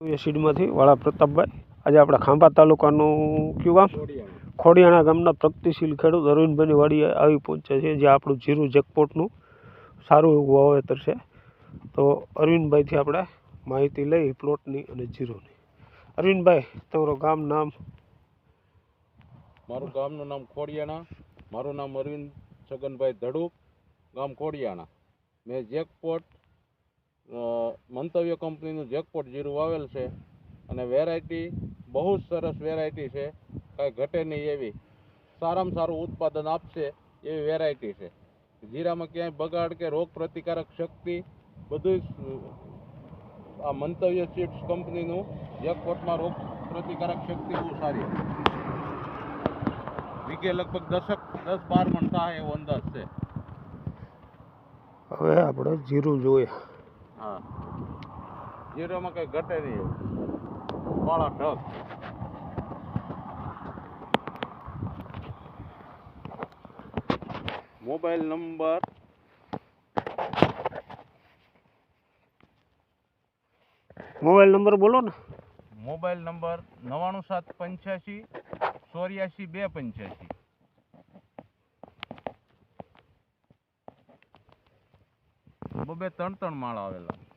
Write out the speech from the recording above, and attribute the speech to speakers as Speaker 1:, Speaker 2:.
Speaker 1: એસિડમાંથી વાળા પ્રતાપભાઈ. આજે આપણા ખાંભા તાલુકાનું કયું ગામ? ખોડિયાણા ગામના પ્રગતિશીલ ખેડૂત અરવિંદભાઈની વાડીએ આવી પહોંચ્યા છે, જે આપણું જીરું જેકપોટનું સારું એવું વાવેતર છે. તો અરવિંદભાઈથી આપણે માહિતી લઈ પ્લોટની અને જીરુંની. અરવિંદભાઈ, તમારું ગામ નામ?
Speaker 2: મારું ગામનું નામ ખોડિયાણા, મારું નામ અરવિંદ છગનભાઈ ધડુક ગામ ખોડિયાણા. મેં જેકપોટ મંતવ્ય કંપનીનું જેકપોટ જીરું વાવેલ છે અને વેરાયટી બહુ જ સરસ વેરાયટી છે. કાંઈ ઘટે નહીં એવી. સારામાં સારું ઉત્પાદન આપશે એવી વેરાયટી છે. જીરામાં ક્યાંય બગાડ કે રોગ પ્રતિકારક શક્તિ બધું આ મંતવ્ય સીડ્સ કંપનીનું જેકપોટમાં રોગ પ્રતિકારક શક્તિ બહુ સારી વીઘે લગભગ દશક દસ બાર મણ થાય એવો અંદાજ છે.
Speaker 1: હવે આપણે જીરું જોઈએ.
Speaker 2: હા. જીરોમાં કઈ ઘટે નહીં એવું. પાળા ઢગ મોબાઈલ નંબર
Speaker 1: મોબાઈલ નંબર બોલો ને.
Speaker 2: મોબાઈલ નંબર નવ્વાણું સાત પંચ્યાસી ચોર્યાસી બે પંચ્યાસી. બબે ત્રણ ત્રણ માળ આવેલા.